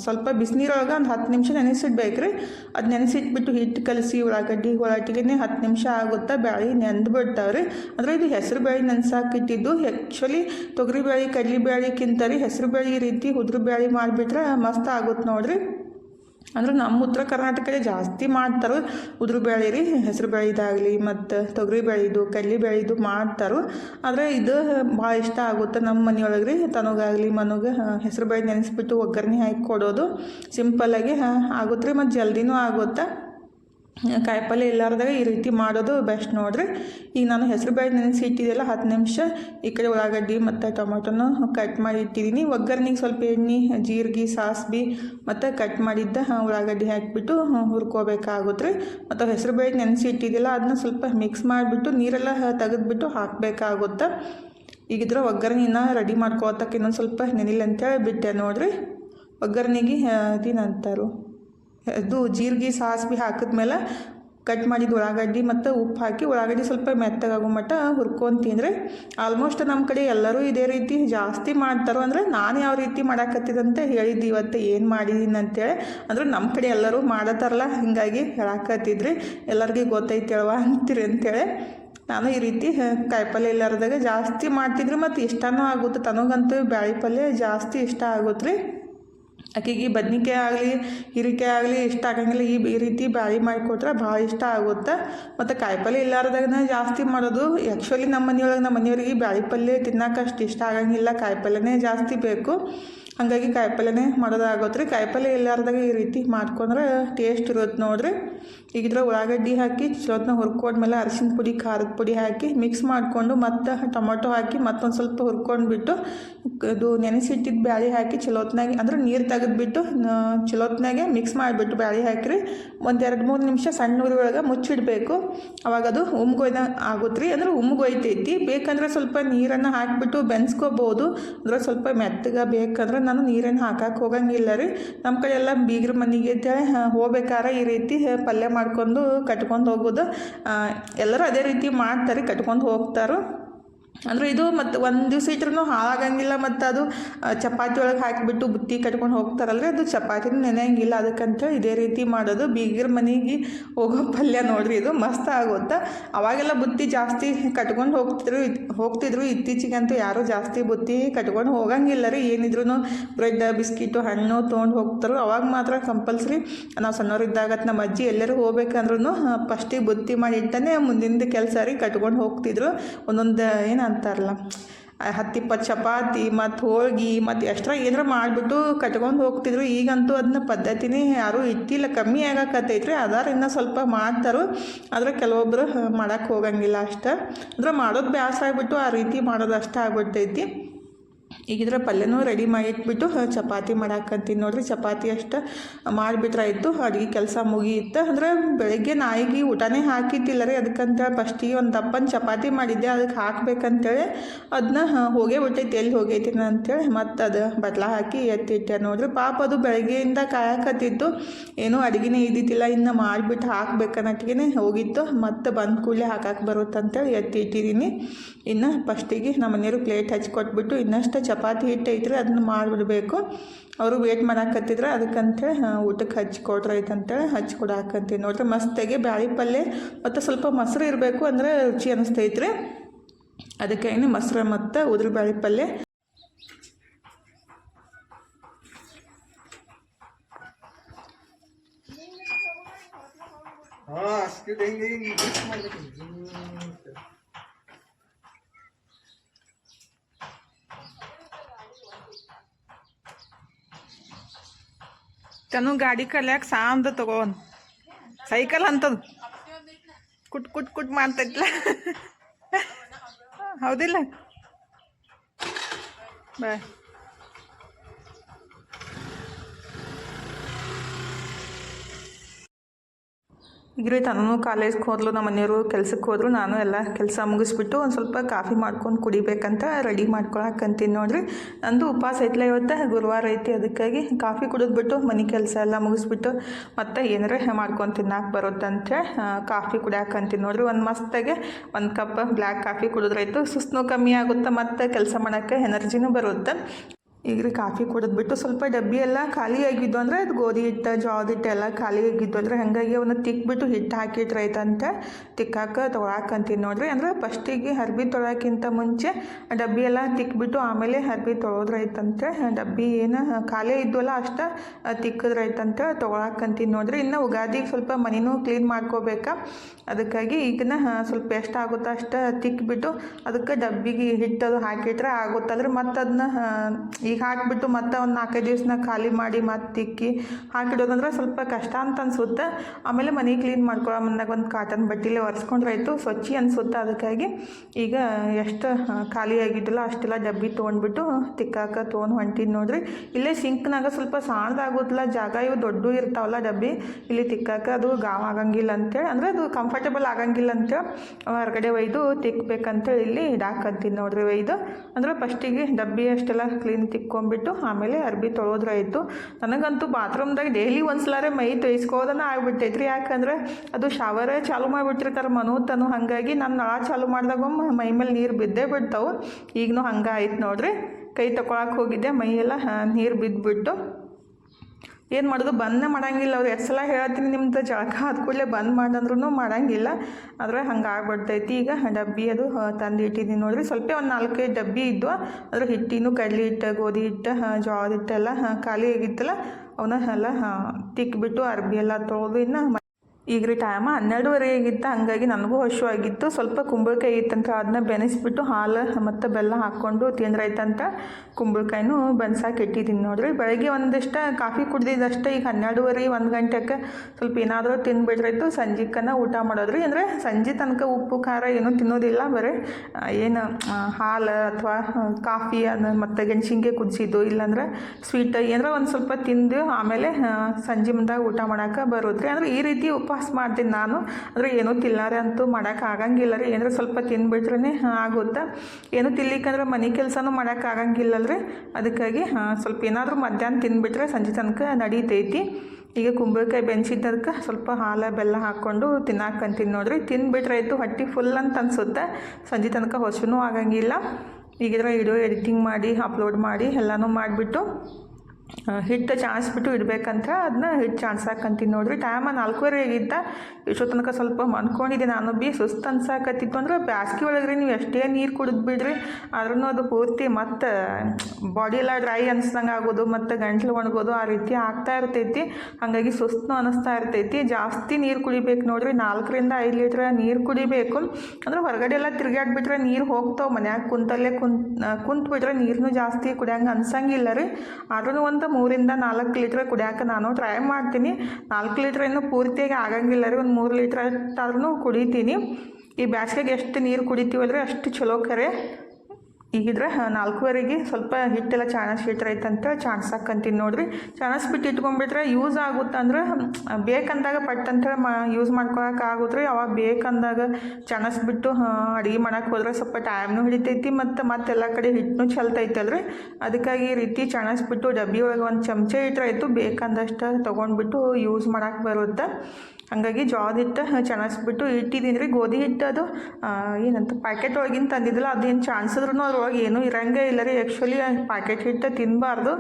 ಸ್ವಲ್ಪ ಬಿಸಿನೀರೊಳಗೆ ಒಂದು ಹತ್ತು ನಿಮಿಷ ನೆನೆಸಿಡ್ಬೇಕು ರೀ ಅದು ನೆನೆಸಿಟ್ಬಿಟ್ಟು ಹಿಟ್ಟು ಕಲಸಿ ಉಳ್ಳಾಗಡ್ಡಿ ಒಳಟಿಗೆ ಹತ್ತು ನಿಮಿಷ ಆಗುತ್ತಾ ಬ್ಯಾಳಿ ನೆಂದು ಬಿಡ್ತಾವೆ ರೀ ಅಂದರೆ ಇದು ಹೆಸರು ಬ್ಯಾಳಿ ನೆನ್ಸಾಕಿಟ್ಟಿದ್ದು. ಆ್ಯಕ್ಚುಲಿ ತೊಗರಿ ಬೇಳೆ ಕಡ್ಲಿ ಬೇಳೆಕ್ಕಿಂತ ರೀ ಹೆಸರು ಬೇಳೆ ರೀತಿ ಉದ್ರ ಬ್ಯಾಳಿ ಮಾಡಿಬಿಟ್ರೆ ಮಸ್ತ್ ಆಗುತ್ತೆ ನೋಡ್ರಿ. ಅಂದ್ರೆ ನಮ್ಮ ಉತ್ತರ ಕರ್ನಾಟಕದಲ್ಲಿ ಜಾಸ್ತಿ ಮಾಡ್ತಾರೆ ಉದುರು ಬೇಳೆ ರೀ, ಹೆಸರು ಬೇಳೆದಾಗಲಿ ಮತ್ತು ತೊಗರಿ ಬೇಳೆದು ಕಡ್ಲಿ ಬೇಳೆದು ಮಾಡ್ತಾರೆ, ಆದರೆ ಇದು ಭಾಳ ಇಷ್ಟ ಆಗುತ್ತೆ ನಮ್ಮ ಮನೆಯೊಳಗೆ ರೀ, ತನಗಾಗಲಿ ಮನಗೆ ಹೆಸರು ಬೇಳೆ ನೆನೆಸ್ಬಿಟ್ಟು ಒಗ್ಗರಣೆ ಹಾಕಿ ಕೊಡೋದು ಸಿಂಪಲ್ಲಾಗಿ ಆಗುತ್ತೆ ರೀ, ಮತ್ತು ಜಲ್ದಿನೂ ಆಗುತ್ತೆ. ಕಾಯಿಪಲ್ಯ ಇಲ್ಲಾರ್ದಾಗ ಈ ರೀತಿ ಮಾಡೋದು ಬೆಸ್ಟ್ ನೋಡಿರಿ. ಈಗ ನಾನು ಹೆಸರು ಬೇಳೆ ನೆನೆಸಿ ಇಟ್ಟಿದ್ದೆಲ್ಲ ಹತ್ತು ನಿಮಿಷ. ಈ ಕಡೆ ಉಳ್ಳಾಗಡ್ಡಿ ಮತ್ತು ಟೊಮೊಟೊನು ಕಟ್ ಮಾಡಿ ಇಟ್ಟಿದ್ದೀನಿ ಒಗ್ಗರ್ನಿಗೆ ಸ್ವಲ್ಪ ಎಣ್ಣೆ, ಜೀರಿಗೆ, ಸಾಸ್ಬಿ ಮತ್ತು ಕಟ್ ಮಾಡಿದ್ದ ಉಳ್ಳಾಗಡ್ಡಿ ಹಾಕಿಬಿಟ್ಟು ಹುರ್ಕೋಬೇಕಾಗುತ್ತೆ ರೀ ಮತ್ತು ಹೆಸರು ಬೇಳೆ ನೆನೆಸಿ ಇಟ್ಟಿದ್ದಿಲ್ಲ ಅದನ್ನ ಸ್ವಲ್ಪ ಮಿಕ್ಸ್ ಮಾಡಿಬಿಟ್ಟು ನೀರೆಲ್ಲ ತೆಗೆದುಬಿಟ್ಟು ಹಾಕಬೇಕಾಗುತ್ತೆ. ಈಗಿದ್ರೆ ಇನ್ನೂ ರೆಡಿ ಮಾಡ್ಕೋತಕ್ಕೆ ಇನ್ನೊಂದು ಸ್ವಲ್ಪ ನೆನಿಲ್ಲ ಅಂತೇಳಿ ಬಿಟ್ಟೆ ನೋಡಿರಿ. ಒಗ್ಗರಣೆಗೆ ಇದೇನಂತಾರು ಅದು ಜೀರಿಗೆ ಸಾಸಿವೆ ಹಾಕಿದ್ಮೇಲೆ ಕಟ್ ಮಾಡಿದ ಉಳ್ಳಾಗಡ್ಡಿ ಮತ್ತು ಉಪ್ಪು ಹಾಕಿ ಉಳ್ಳಾಗಡ್ಡಿ ಸ್ವಲ್ಪ ಮೆತ್ತಗಾಗೋ ಮಟ್ಟ ಹುರ್ಕೊಂಡು ತಿಂದರೆ ಆಲ್ಮೋಸ್ಟ್ ನಮ್ಮ ಕಡೆ ಎಲ್ಲರೂ ಇದೇ ರೀತಿ ಜಾಸ್ತಿ ಮಾಡ್ತಾರೋ ಅಂದರೆ ನಾನು ಯಾವ ರೀತಿ ಮಾಡಾಕತ್ತಿದಂತ ಹೇಳಿದ್ದು ಇವತ್ತು ಏನು ಮಾಡಿದ್ದೀನಿ ಅಂತೇಳಿ. ಅಂದ್ರೆ ನಮ್ಮ ಕಡೆ ಎಲ್ಲರೂ ಮಾಡತ್ತಾರಲ್ಲ ಹೀಗಾಗಿ ಹೇಳಾಕತ್ತಿದ್ರಿ. ಎಲ್ಲರಿಗೂ ಗೊತ್ತೈತೇಳವ ಅಂತೀರಿ ಅಂತೇಳಿ. ನಾನು ಈ ರೀತಿ ಕಾಯಿಪಲ್ಯ ಇಲ್ಲಾರ್ದಾಗ ಜಾಸ್ತಿ ಮಾಡ್ತಿದ್ರಿ ಮತ್ತು ಇಷ್ಟನೂ ಆಗುತ್ತೆ. ತನಗಂತೂ ಬ್ಯಾಳಿ ಪಲ್ಯ ಜಾಸ್ತಿ ಇಷ್ಟ ಆಗುತ್ತೆ ರೀ ಆಕೆಗೆ ಬದ್ನಿಕಾಯಿ ಆಗಲಿ, ಹೀರೆಕಾಯಿ ಆಗಲಿ ಇಷ್ಟ ಆಗಂಗಿಲ್ಲ. ಈ ಈ ರೀತಿ ಬ್ಯಾಳಿ ಮಾಡಿಕೊಟ್ರೆ ಭಾಳ ಇಷ್ಟ ಆಗುತ್ತೆ. ಮತ್ತು ಕಾಯಿಪಲ್ಲೆ ಇಲ್ಲಾರ್ದಾಗನ ಜಾಸ್ತಿ ಮಾಡೋದು. ಆ್ಯಕ್ಚುಲಿ ನಮ್ಮ ಮನೆಯೊಳಗೆ ನಮ್ಮ ಮನೆಯವ್ರಿಗೆ ಬ್ಯಾಳಿ ಪಲ್ಯ ತಿನ್ನಕ್ಕೆ ಅಷ್ಟು ಇಷ್ಟ ಆಗಂಗಿಲ್ಲ. ಕಾಯಿಪಲ್ಯನೇ ಜಾಸ್ತಿ ಬೇಕು. ಹಾಗಾಗಿ ಕಾಯಿಪಲ್ಯನೇ ಮಾಡೋದಾಗುತ್ತೆ ಕಾಯಿಪಲ್ಲೆ ಇಲ್ಲಾರ್ದಾಗ ಈ ರೀತಿ ಮಾಡ್ಕೊಂಡ್ರೆ ಟೇಸ್ಟ್ ಇರುತ್ತೆ ನೋಡ್ರಿ. ಈಗಿದ್ರೆ ಉಳ್ಳಾಗಡ್ಡಿ ಹಾಕಿ, ಚಲೋತ್ನ ಹುರ್ಕೊಂಡ್ಮೇಲೆ ಅರಿಶಿನ ಪುಡಿ, ಖಾರದ ಪುಡಿ ಹಾಕಿ ಮಿಕ್ಸ್ ಮಾಡಿಕೊಂಡು ಮತ್ತು ಟೊಮೊಟೊ ಹಾಕಿ ಮತ್ತೊಂದು ಸ್ವಲ್ಪ ಹುರ್ಕೊಂಡ್ಬಿಟ್ಟು ಅದು ನೆನೆಸಿಟ್ಟಿದ್ದ ಬ್ಯಾಳಿ ಹಾಕಿ ಚಲೋತ್ನಾಗೆ, ಅಂದ್ರೆ ನೀರು ತೆಗೆದುಬಿಟ್ಟು ಚಲೋತ್ನಾಗೆ ಮಿಕ್ಸ್ ಮಾಡಿಬಿಟ್ಟು ಬ್ಯಾಳಿ ಹಾಕಿರಿ. ಒಂದು ಎರಡು ಮೂರು ನಿಮಿಷ ಸಣ್ಣ ಊರಿಗೊಳಗೆ ಮುಚ್ಚಿಡಬೇಕು. ಅವಾಗ ಅದು ಉಮ್ಗೊಯ್ದ ಆಗುತ್ತೆ ರೀ ಅಂದ್ರೆ ಉಮ್ಗೊಯ್ತೈತಿ. ಬೇಕಂದ್ರೆ ಸ್ವಲ್ಪ ನೀರನ್ನು ಹಾಕಿಬಿಟ್ಟು ಬೆನ್ಸ್ಕೋಬೋದು. ಅಂದ್ರೆ ಸ್ವಲ್ಪ ಮೆತ್ತಗೆ ಬೇಕಂದ್ರೆ ನಾನು ನೀರೇನು ಹಾಕಕ್ಕೆ ಹೋಗಂಗಿಲ್ಲ ರೀ ನಮ್ಮ ಕಡೆ ಎಲ್ಲ ಬೀಗ್ರ ಮನೆಗೆ ಹೋಗ್ಬೇಕಾರೆ ಈ ರೀತಿ ಪಲ್ಯ ಮಾಡ್ಕೊಂಡು ಕಟ್ಕೊಂಡು ಹೋಗೋದು. ಎಲ್ಲರೂ ಅದೇ ರೀತಿ ಮಾಡ್ತಾರೆ, ಕಟ್ಕೊಂಡು ಹೋಗ್ತಾರೆ. ಅಂದ್ರೆ ಇದು ಮತ್ತು ಒಂದು ದಿವಸ ಇಟ್ರೂ ಹಾಳಾಗಂಗಿಲ್ಲ ಮತ್ತು ಅದು ಚಪಾತಿ ಒಳಗೆ ಹಾಕಿಬಿಟ್ಟು ಬುತ್ತಿ ಕಟ್ಕೊಂಡು ಹೋಗ್ತಾರಲ್ರಿ, ಅದು ಚಪಾತಿನೂ ನೆನೆಯಂಗಿಲ್ಲ. ಅದಕ್ಕಂತೇಳಿ ಇದೇ ರೀತಿ ಮಾಡೋದು. ಬೀಗರ ಮನೆಗೆ ಹೋಗೋ ಪಲ್ಯ ನೋಡ್ರಿ, ಇದು ಮಸ್ತ್ ಆಗುತ್ತೆ. ಅವಾಗೆಲ್ಲ ಬುತ್ತಿ ಜಾಸ್ತಿ ಕಟ್ಕೊಂಡು ಹೋಗ್ತಿದ್ರು ಹೋಗ್ತಿದ್ರು. ಇತ್ತೀಚಿಗಂತೂ ಯಾರೂ ಜಾಸ್ತಿ ಬುತ್ತಿ ಕಟ್ಕೊಂಡು ಹೋಗಂಗಿಲ್ಲ ರೀ. ಏನಿದ್ರು ಬ್ರೆಡ್, ಬಿಸ್ಕಿಟು, ಹಣ್ಣು ತೊಗೊಂಡು ಹೋಗ್ತಾರೋ. ಅವಾಗ ಮಾತ್ರ ಕಂಪಲ್ಸರಿ ನಾವು ಸಣ್ಣವರಿದ್ದಾಗ ನಮ್ಮ ಅಜ್ಜಿ ಎಲ್ಲರೂ ಹೋಗ್ಬೇಕಂದ್ರೂ ಫಸ್ಟಿಗೆ ಬುತ್ತಿ ಮಾಡಿ ಇಟ್ಟನೇ ಮುಂದಿನ ಕೆಲಸ ರೀ ಕಟ್ಕೊಂಡು ಹೋಗ್ತಿದ್ರು. ಒಂದೊಂದು, ಏನು ಅಂತಾರಲ್ಲ ಹತ್ತಿಪ್ಪತ್ತು ಚಪಾತಿ, ಮತ್ತು ಹೋಳ್ಗಿ, ಮತ್ತು ಎಕ್ಸ್ಟ್ರಾ ಏನಾರ ಮಾಡಿಬಿಟ್ಟು ಕಟ್ಕೊಂಡು ಹೋಗ್ತಿದ್ರು. ಈಗಂತೂ ಅದನ್ನ ಪದ್ಧತಿನೇ ಯಾರೂ ಇಟ್ಟಿಲ್ಲ. ಕಮ್ಮಿ ಆಗಕತ್ತೈತ್ರಿ. ಅದಾರ ಇನ್ನೂ ಸ್ವಲ್ಪ ಮಾಡ್ತಾರೆ. ಆದರೆ ಕೆಲವೊಬ್ಬರು ಮಾಡೋಕ್ಕೆ ಹೋಗಂಗಿಲ್ಲ ಅಷ್ಟೆ. ಅಂದ್ರೆ ಮಾಡೋದು ಬೇಸರ ಆಗಿಬಿಟ್ಟು ಆ ರೀತಿ ಮಾಡೋದು ಅಷ್ಟ ಆಗ್ಬಿಟ್ಟೈತಿ ಈಗಿದ್ರೆ ಪಲ್ಯನೂ ರೆಡಿ ಮಾಡಿ ಇಟ್ಬಿಟ್ಟು ಚಪಾತಿ ಮಾಡಾಕಂತೀನಿ ನೋಡ್ರಿ, ಚಪಾತಿ ಅಷ್ಟು ಮಾಡಿಬಿಟ್ರಾಯಿತು ಅಡುಗೆ ಕೆಲಸ ಮುಗಿಯಿತ್ತು ಅಂದ್ರೆ ಬೆಳಗ್ಗೆ ನಾಯಿಗೆ ಊಟನೇ ಹಾಕಿದ್ದಿಲ್ಲ ರೀ. ಅದಕ್ಕಂತ ಫಸ್ಟಿಗೆ ಒಂದು ದಪ್ಪನ ಚಪಾತಿ ಮಾಡಿದ್ದೆ. ಅದಕ್ಕೆ ಹಾಕ್ಬೇಕಂತೇಳಿ ಅದನ್ನ ಹೋಗೇ ಬಿಟ್ಟೈತಿ. ಎಲ್ಲಿ ಹೋಗೈತಿ ಅಂತೇಳಿ ಮತ್ತು ಅದು ಬಟ್ಲ ಹಾಕಿ ಎತ್ತಿಟ್ಟೆ. ನೋಡ್ರಿ, ಪಾಪ ಅದು ಬೆಳಗ್ಗೆಯಿಂದ ಕಾಯಕತ್ತಿತ್ತು. ಏನೂ ಅಡುಗೆನೇ ಇದ್ದಿದ್ದಿಲ್ಲ. ಇನ್ನು ಮಾಡಿಬಿಟ್ಟು ಹಾಕ್ಬೇಕನ್ನಟ್ಟಿಗೆ ಹೋಗಿತ್ತು. ಮತ್ತು ಬಂದ ಕೂಡಲೇ ಹಾಕಕ್ಕೆ ಬರುತ್ತಂತೇಳಿ ಎತ್ತಿ ಇಟ್ಟಿದ್ದೀನಿ ಇನ್ನು ಫಸ್ಟಿಗೆ ನಮ್ಮ ಮನೆಯವರು ಪ್ಲೇಟ್ ಹಚ್ಕೊಟ್ಬಿಟ್ಟು ಇನ್ನಷ್ಟು ಚಪಾತಿ ಹಿಟ್ಟು ಐತ್ರಿ, ಅದನ್ನ ಮಾಡಿಬಿಡ್ಬೇಕು. ಅವರು ವೇಟ್ ಮಾಡಾಕತ್ತಿದ್ರೆ ಅದಕ್ಕಂತೇಳಿ ಊಟಕ್ಕೆ ಹಚ್ಕೊಡ್ರಿ ಐತಂತೇಳಿ ಹಚ್ಕೊಡಾಕಂತೀನಿ ನೋಡ್ರಿ, ಮಸ್ತಾಗಿ ಬ್ಯಾಳಿ ಪಲ್ಯ ಮತ್ತು ಸ್ವಲ್ಪ ಮೊಸರು ಇರಬೇಕು ಅಂದರೆ ರುಚಿ ಅನಿಸ್ತೈತ್ರಿ. ಅದಕ್ಕೆ ಮೊಸರು ಮತ್ತು ಉದ್ರ ಬ್ಯಾಳಿ ಪಲ್ಯ. ಹಾಂ, ಅಷ್ಟು ಹಿಂಗೆ ತನು ಗಾಡಿ ಕಲ್ಯಾಕ ಸಾಂದ ತಗೋನ್ ಸೈಕಲ್ ಅಂತದು ಕುಟ್ ಕುಟ್ ಕುಟ್ ಮಾಡ್ತೈತ್ಲ. ಹೌದಿಲ್ಲ? ಬಾಯ್. ಈಗ ರೀ ತನೂ ಕಾಲೇಜ್ಗೆ ಹೋದ್ಲು, ನಮ್ಮ ಮನೆಯವರು ಕೆಲ್ಸಕ್ಕೆ ಹೋದ್ರು, ನಾನು ಎಲ್ಲ ಕೆಲಸ ಮುಗಿಸ್ಬಿಟ್ಟು ಒಂದು ಸ್ವಲ್ಪ ಕಾಫಿ ಮಾಡ್ಕೊಂಡು ಕುಡಿಬೇಕಂತ ರೆಡಿ ಮಾಡ್ಕೊಳಕ್ಕಂತೀನಿ ನೋಡ್ರಿ. ನಂದು ಉಪವಾಸ ಐತ್ಲ ಇವತ್ತು, ಗುರುವಾರ ಐತಿ, ಅದಕ್ಕಾಗಿ ಕಾಫಿ ಕುಡಿದ್ಬಿಟ್ಟು ಮನೆ ಕೆಲಸ ಎಲ್ಲ ಮುಗಿಸ್ಬಿಟ್ಟು ಮತ್ತೆ ಏನಾರ ಮಾಡ್ಕೊಂಡು ತಿನ್ನಕ್ಕೆ ಬರುತ್ತಂತೆ ಕಾಫಿ ಕುಡಿಯಾಕಂತೀನಿ ನೋಡ್ರಿ. ಒಂದು ಮಸ್ತಾಗೆ ಒಂದು ಕಪ್ ಬ್ಲ್ಯಾಕ್ ಕಾಫಿ ಕುಡಿದ್ರಾಯ್ತು ಸುಸ್ತು ಕಮ್ಮಿ ಆಗುತ್ತೆ ಮತ್ತು ಕೆಲಸ ಮಾಡೋಕ್ಕೆ ಎನರ್ಜಿನೂ ಬರುತ್ತೆ. ಈಗ ರೀ ಕಾಫಿ ಕುಡಿದ್ಬಿಟ್ಟು ಸ್ವಲ್ಪ ಡಬ್ಬಿ ಎಲ್ಲ ಖಾಲಿ ಆಗಿದ್ದು ಅಂದರೆ ಅದು ಗೋಧಿ ಹಿಟ್ಟು, ಜೋಳದ ಹಿಟ್ಟು ಎಲ್ಲ ಖಾಲಿ ಆಗಿದ್ದು ಅಂದರೆ ಹಾಗಾಗಿ ಅವನ್ನ ತಿಕ್ಬಿಟ್ಟು ಹಿಟ್ಟು ಹಾಕಿಟ್ರೈತಂತೆ ತಿಕ್ಕಾಕ ತೊಳಾಕಂತೀನಿ ನೋಡ್ರಿ. ಅಂದ್ರೆ ಫಸ್ಟಿಗೆ ಹರ್ಬಿ ತೊಳೋಕ್ಕಿಂತ ಮುಂಚೆ ಡಬ್ಬಿ ಎಲ್ಲ ತಿಕ್ಬಿಟ್ಟು ಆಮೇಲೆ ಹರ್ಬಿ ತೊಳೋದ್ರೈತಂತೆ ಡಬ್ಬಿ ಏನು ಖಾಲಿ ಇದ್ವಲ್ಲ ಅಷ್ಟು ತಿಕ್ಕದ್ರೈತಂತೆ ತೊಗೊಳಕಂತೀನಿ ನೋಡ್ರಿ. ಇನ್ನು ಉಗಾದಿಗೆ ಸ್ವಲ್ಪ ಮನೆನೂ ಕ್ಲೀನ್ ಮಾಡ್ಕೋಬೇಕಾ. ಅದಕ್ಕಾಗಿ ಈಗಿನ ಸ್ವಲ್ಪ ಎಷ್ಟು ಆಗುತ್ತೋ ಅಷ್ಟು ತಿಕ್ಬಿಟ್ಟು ಅದಕ್ಕೆ ಡಬ್ಬಿಗೆ ಹಿಟ್ಟದು ಹಾಕಿಟ್ರೆ ಆಗುತ್ತಂದ್ರೆ ಮತ್ತು ಅದನ್ನ ಈಗ ಹಾಕಿಬಿಟ್ಟು ಮತ್ತೆ ಒಂದು ನಾಲ್ಕೈದು ದಿವ್ಸನಾಗ ಖಾಲಿ ಮಾಡಿ ಮತ್ತೆ ತಿಕ್ಕಿ ಹಾಕಿಡೋದಂದ್ರೆ ಸ್ವಲ್ಪ ಕಷ್ಟ ಅಂತ ಅನ್ಸುತ್ತೆ. ಆಮೇಲೆ ಮನೆ ಕ್ಲೀನ್ ಮಾಡ್ಕೊಳ್ಳೋ ಮುಂದಾಗ ಒಂದು ಕಾಟನ್ ಬಟ್ಟೆಲೆ ಒರೆಸ್ಕೊಂಡ್ರಾಯ್ತು ಸ್ವಚ್ಛ ಅನ್ಸುತ್ತೆ ಅದಕ್ಕಾಗಿ. ಈಗ ಎಷ್ಟು ಖಾಲಿ ಆಗಿದ್ದಲ್ಲ ಅಷ್ಟೆಲ್ಲ, ಡಬ್ಬಿ ತೊಗೊಂಡ್ಬಿಟ್ಟು ತಿಕ್ಕಾಕ, ತೊಗೊಂಡು ಹೊಂಟಿದ್ದು ನೋಡ್ರಿ. ಇಲ್ಲೇ ಸಿಂಕ್ನಾಗ ಸ್ವಲ್ಪ ಸಾಣದಾಗುತ್ತಲ್ಲ ಜಾಗ ಇವು ದೊಡ್ಡ ಇರ್ತಾವಲ್ಲ ಡಬ್ಬಿ, ಇಲ್ಲಿ ತಿಕ್ಕಾಕ ಅದು ಗಾವ್ ಆಗಂಗಿಲ್ಲ ಅಂತೇಳಿ, ಅಂದರೆ ಅದು ಕಂಫರ್ಟಬಲ್ ಆಗಂಗಿಲ್ಲ ಅಂತೇಳಿ. ಹೊರಗಡೆ ಒಯ್ದು ತಿಕ್ಬೇಕಂತೇಳಿ ಇಲ್ಲಿ ಇಡಾಕಂತೀನಿ ನೋಡ್ರಿ ಒಯ್ದು. ಅಂದ್ರೆ ಫಸ್ಟಿಗೆ ಡಬ್ಬಿ ಅಷ್ಟೆಲ್ಲ ಕ್ಲೀನ್ ತಿಕ್ಕೊಂಬಿಟ್ಟು ಆಮೇಲೆ ಅರ್ಬಿ ತೊಳೋದ್ರಾಯಿತು ನನಗಂತೂ ಬಾತ್ರೂಮ್ದಾಗ ಡೈಲಿ ಒಂದ್ಸಲಾರೆ ಮೈ ತೊಯ್ಸ್ಕೋದನ್ನ ಆಗ್ಬಿಟ್ಟೈತ್ರಿ. ಯಾಕಂದ್ರೆ ಅದು ಶವರೇ ಚಾಲು ಮಾಡಿಬಿಟ್ಟಿರ್ತಾರೆ ಮನೋತನು ಹಾಗಾಗಿ ನಾನು ನಳ ಚಾಲು ಮಾಡಿದಾಗ ಮೈ ಮೇಲೆ ನೀರು ಬಿದ್ದೇ ಬಿಡ್ತಾವೆ. ಈಗನೂ ಹಂಗೆ ಆಯ್ತು ನೋಡ್ರಿ. ಕೈ ತಗೊಳಕ್ಕೆ ಹೋಗಿದ್ದೆ, ಮೈಯೆಲ್ಲ ನೀರು ಬಿದ್ದುಬಿಟ್ಟು ಏನು ಮಾಡೋದು? ಬಂದೇ ಮಾಡಂಗಿಲ್ಲ. ಅವ್ರು ಎಷ್ಟು ಸಲ ಹೇಳ್ತೀನಿ ನಿಮ್ದು ಜಳಕ ಆದ ಕೂಡಲೇ ಬಂದ್ ಮಾಡಂದ್ರೂ ಮಾಡಂಗಿಲ್ಲ. ಆದರೆ ಹಂಗೆ ಆಗ್ಬಿಡ್ತೈತಿ. ಈಗ ಡಬ್ಬಿ ಅದು ತಂದು ಇಟ್ಟಿದ್ದೀನಿ ನೋಡಿರಿ. ಸ್ವಲ್ಪ ಒಂದು ನಾಲ್ಕೈದು ಡಬ್ಬಿ ಇದ್ವು. ಅದ್ರ ಹಿಟ್ಟಿನೂ ಕಡಲಿ ಹಿಟ್ಟು, ಗೋಧಿ ಹಿಟ್ಟು ಜೋಳದ ಹಿಟ್ಟೆಲ್ಲ ಖಾಲಿ ಆಗಿತ್ತಲ್ಲ ಅವನ್ನ ಎಲ್ಲ ತಿಕ್ಬಿಟ್ಟು ಅರ್ಬಿ ಎಲ್ಲ ತೊಳೆದು ಇನ್ನು ಈಗ ರೀ ಟೈಮ ಹನ್ನೆರಡುವರೆ ಆಗಿತ್ತು ಹಂಗಾಗಿ ನನಗೂ ಹಶುವಾಗಿತ್ತು ಸ್ವಲ್ಪ ಕುಂಬಳಕಾಯಿ ಇತ್ತಂತ ಅದನ್ನ ಬೆನೆಸ್ಬಿಟ್ಟು ಹಾಲು ಮತ್ತು ಬೆಲ್ಲ ಹಾಕ್ಕೊಂಡು ತಿಂದ್ರಾಯ್ತಂತ ಕುಂಬಳಕಾಯಿನೂ ಬನ್ಸಾಕಿ ಇಟ್ಟಿದ್ದೀನಿ ನೋಡ್ರಿ. ಬೆಳಗ್ಗೆ ಒಂದಿಷ್ಟು ಕಾಫಿ ಕುಡ್ದಿದ್ದಷ್ಟೇ ಈಗ ಹನ್ನೆರಡುವರೆ ಒಂದು ಗಂಟೆಗೆ ಸ್ವಲ್ಪ ಏನಾದರೂ ತಿನ್ಬಿಡ್ರಾಯ್ತು ಸಂಜೆಕನ ಊಟ ಮಾಡೋದ್ರಿ. ಅಂದರೆ ಸಂಜೆ ತನಕ ಉಪ್ಪು, ಖಾರ ಏನೂ ತಿನ್ನೋದಿಲ್ಲ. ಬರೀ ಏನು ಹಾಲು ಅಥವಾ ಕಾಫಿ ಅದು ಮತ್ತು ಗೆಣಸಿಂಗೆ ಕುದಿಸಿದ್ದು ಇಲ್ಲಾಂದ್ರೆ ಸ್ವೀಟ್ ಏನಾರ ಒಂದು ಸ್ವಲ್ಪ ತಿಂದು ಆಮೇಲೆ ಸಂಜೆ ಮುಂದಾಗ ಊಟ ಮಾಡೋಕೆ ಬರೋದ್ರಿ. ಅಂದ್ರೆ ಈ ರೀತಿ ಉಪವಾಸ ಮಾಡ್ತೀನಿ ನಾನು. ಅಂದರೆ ಏನೂ ತಿನ್ನಾರೆ ಅಂತೂ ಮಾಡೋಕೆ ಆಗಂಗಿಲ್ಲ ರೀ. ಏನಾರ ಸ್ವಲ್ಪ ತಿಂದ್ಬಿಟ್ರೆ ಆಗುತ್ತೆ? ಏನೂ ತಿನ್ಲಿಕ್ಕಂದ್ರೆ ಮನೆ ಕೆಲಸನೂ ಮಾಡೋಕೆ ರೀ ಅದಕ್ಕಾಗಿ ಸ್ವಲ್ಪ ಏನಾದರೂ ಮಧ್ಯಾಹ್ನ ತಿನ್ಬಿಟ್ರೆ ಸಂಜೆ ತನಕ ನಡೀತೈತಿ. ಈಗ ಕುಂಬಳಕಾಯಿ ಬೆಂಚಿದ್ದದಕ್ಕೆ ಸ್ವಲ್ಪ ಹಾಲು, ಬೆಲ್ಲ ಹಾಕ್ಕೊಂಡು ತಿನ್ನಾಕಂತೀನಿ ನೋಡ್ರಿ. ತಿನ್ಬಿಟ್ರೆ ಆಯಿತು, ಹೊಟ್ಟೆ ಫುಲ್ ಅಂತ ಅನ್ಸುತ್ತೆ? ಸಂಜೆ ತನಕ ಹೊಸನೂ ಆಗಂಗಿಲ್ಲ. ಈಗಿದ್ರೆ ವಿಡಿಯೋ ಎಡಿಟಿಂಗ್ ಮಾಡಿ ಅಪ್ಲೋಡ್ ಮಾಡಿ, ಎಲ್ಲನೂ ಮಾಡಿಬಿಟ್ಟು ಹಿಟ್ಟು ಚಾಣಿಸ್ಬಿಟ್ಟು ಇಡಬೇಕಂತ ಅದನ್ನ ಹಿಟ್ಟು ಹಾಕಂತೀನಿ ನೋಡ್ರಿ. ಟೈಮ ನಾಲ್ಕೂವರೆ ಆಗಿದ್ದ. ಇಷ್ಟೋ ತನಕ ಸ್ವಲ್ಪ ಮನ್ಕೊಂಡಿದ್ದೆ ನಾನು ಬಿ. ಸುಸ್ತು ಅನ್ಸಾಕತ್ತಿತ್ತು ಅಂದ್ರೆ ಬ್ಯಾಸ್ಗೆ ಒಳಗ್ರಿ ನೀವು ಎಷ್ಟೇ ನೀರು ಕುಡಿದು ಬಿಡ್ರಿ. ಆದ್ರೂ ಅದು ಪೂರ್ತಿ ಮತ್ತು ಬಾಡಿ ಎಲ್ಲ ಡ್ರೈ ಅನ್ಸ್ದಂಗೆ ಆಗೋದು, ಮತ್ತು ಗಂಟ್ಲು ಒಣಗೋದು ಆ ರೀತಿ ಆಗ್ತಾ ಇರ್ತೈತಿ. ಹಾಗಾಗಿ ಸುಸ್ತು ಅನಿಸ್ತಾ ಇರ್ತೈತಿ. ಜಾಸ್ತಿ ನೀರು ಕುಡಿಬೇಕು ನೋಡ್ರಿ. ನಾಲ್ಕರಿಂದ ಐದು ಲೀಟ್ರ್ ನೀರು ಕುಡಿಬೇಕು. ಅಂದ್ರೆ ಹೊರಗಡೆ ಎಲ್ಲ ತಿರ್ಗಾಡ್ಬಿಟ್ರೆ ನೀರು ಹೋಗ್ತಾವೆ. ಮನ್ಯಾಗ ಕುಂತಲ್ಲೇ ಕುಂತ್ ಕುಂತ್ಬಿಟ್ರೆ ನೀರನ್ನು ಜಾಸ್ತಿ ಕುಡಿಯಂಗೆ ಅನ್ಸಂಗಿಲ್ಲ ರೀ. ಆದ್ರೂ ಒಂದು ಮೂರಿಂದ ನಾಲ್ಕು ಲೀಟ್ರ್ ಕುಡಿಯೋಕೆ ನಾನು ಟ್ರೈ ಮಾಡ್ತೀನಿ. ನಾಲ್ಕು ಲೀಟ್ರ್ ಇನ್ನೂ ಪೂರ್ತಿಯಾಗಿ ಆಗಂಗಿಲ್ಲ ರೀ, ಒಂದು ಮೂರು ಲೀಟ್ರ್ ಅಷ್ಟಾದ್ರೂ ಕುಡಿತೀನಿ. ಈ ಬ್ಯಾಸ್ಗೆಗೆ ಎಷ್ಟು ನೀರು ಕುಡಿತೀವಲ್ರಿ, ಅಷ್ಟು ಚಲೋ ಖರೆ ಈಗಿದ್ರೆ ನಾಲ್ಕೂವರೆಗೆ ಸ್ವಲ್ಪ ಹಿಟ್ಟೆಲ್ಲ ಚಾಣಸ್ ಇಟ್ರೈತಂತ ಚಾಣ್ಸಕ್ಕಂತೀನಿ ನೋಡ್ರಿ. ಚಾಣಸ್ಬಿಟ್ಟು ಇಟ್ಕೊಂಡ್ಬಿಟ್ರೆ ಯೂಸ್ ಆಗುತ್ತೆ ಅಂದ್ರೆ ಬೇಕಂದಾಗ ಪಟ್ ಅಂತೇಳಿ ಮಾ, ಯೂಸ್ ಮಾಡ್ಕೊಳಕ್ಕೆ ಆಗುತ್ತೆ ಅವಾಗ ಬೇಕಂದಾಗ ಚಾಣಸ್ಬಿಟ್ಟು ಅಡುಗೆ ಮಾಡಕ್ಕೆ ಹೋದ್ರೆ ಸ್ವಲ್ಪ ಟೈಮ್ನು ಹಿಡಿತೈತಿ ಮತ್ತು ಮತ್ತೆಲ್ಲ ಕಡೆ ಹಿಟ್ಟನು ಚಲ್ತೈತಲ್ರಿ ಅದಕ್ಕಾಗಿ ಈ ರೀತಿ ಚಾಣಸ್ಬಿಟ್ಟು ಡಬ್ಬಿ ಒಳಗೆ ಒಂದು ಚಮಚ ಇಟ್ರಾಯ್ತು ಬೇಕಂದಷ್ಟು ತೊಗೊಂಡ್ಬಿಟ್ಟು ಯೂಸ್ ಮಾಡೋಕೆ ಬರುತ್ತೆ. ಹಾಗಾಗಿ ಜೋಳದ ಹಿಟ್ಟು ಚೆನ್ನಾಗಿಸ್ಬಿಟ್ಟು ಇಟ್ಟಿದ್ದೀನಿ. ರೀ ಗೋಧಿ ಹಿಟ್ಟು ಅದು ಏನಂತ ಪ್ಯಾಕೆಟ್ ಒಳಗಿನ ತಂದಿದ್ದಿಲ್ಲ ಅದೇನು ಚಾನ್ಸಿದ್ರು ಅದ್ರೊಳಗೆ ಏನೂ ಇರಂಗೇ ಇಲ್ಲ ರೀ. ಆ್ಯಕ್ಚುಲಿ ಪ್ಯಾಕೆಟ್ ಹಿಟ್ಟು ತಿನ್ನಬಾರ್ದು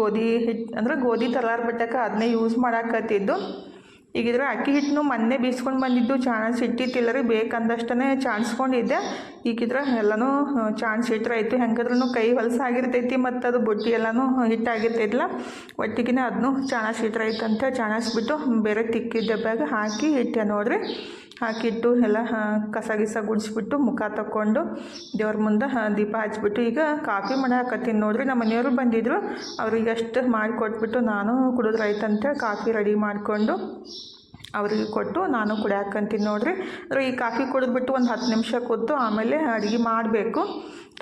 ಗೋಧಿ ಹಿಟ್ಟು ಅಂದ್ರೆ ಗೋಧಿ ತಲಾರ್ ಬಿಟ್ಟಕ್ಕೆ ಅದನ್ನೇ ಯೂಸ್ ಮಾಡಾಕತ್ತಿದ್ದು. ಈಗಿದ್ರೆ ಅಕ್ಕಿ ಹಿಟ್ಟನ್ನು ಮೊನ್ನೆ ಬೀಸ್ಕೊಂಡು ಬಂದಿದ್ದು, ಚಾಣಸ್ ಇಟ್ಟಿತ್ತಿಲ್ಲ ರೀ ಬೇಕಂದಷ್ಟೇ ಚಾಣಿಸ್ಕೊಂಡಿದ್ದೆ. ಈಗಿದ್ರೆ ಎಲ್ಲನೂ ಚಾನ್ಸ್ ಆಯಿತು ಹೆಂಗಾದ್ರೂ ಕೈ ಹೊಲಸಾಗಿರ್ತೈತಿ ಮತ್ತು ಅದು ಬುಟ್ಟಿ ಎಲ್ಲನೂ ಹಿಟ್ಟಾಗಿರ್ತೈತಿಲ್ಲ ಒಟ್ಟಿಗೆ ಅದನ್ನು ಚಾಣಸ್ ಇಟ್ರಾಯ್ತು ಅಂತ ಚಾಣಸ್ಬಿಟ್ಟು ಬೇರೆ ತಿಕ್ಕಿದ ಬ್ಯಾಗ್ ಹಾಕಿ ಇಟ್ಟೆ ನೋಡ್ರಿ. ಹಾಕಿಟ್ಟು ಎಲ್ಲ ಕಸ ಗಿಸ ಗುಡಿಸ್ಬಿಟ್ಟು ಮುಖ ತಕ್ಕೊಂಡು ದೇವ್ರ ಮುಂದೆ ದೀಪ ಹಚ್ಬಿಟ್ಟು ಈಗ ಕಾಫಿ ಮಾಡಾಕತ್ತೀನಿ. ನೋಡ್ರಿ, ನಮ್ಮ ಮನೆಯವರು ಬಂದಿದ್ದರು ಅವ್ರಿಗೆ ಎಷ್ಟು ಮಾಡಿಕೊಟ್ಬಿಟ್ಟು ನಾನು ಕುಡಿದ್ರಾಯ್ತಂತ ಕಾಫಿ ರೆಡಿ ಮಾಡಿಕೊಂಡು ಅವ್ರಿಗೆ ಕೊಟ್ಟು ನಾನು ಕುಡಿಯಾಕಂತೀನಿ ನೋಡ್ರಿ. ಅಂದರೆ ಈ ಕಾಫಿ ಕುಡಿದ್ಬಿಟ್ಟು ಒಂದು ಹತ್ತು ನಿಮಿಷ ಕೂತು ಆಮೇಲೆ ಅಡುಗೆ ಮಾಡಬೇಕು.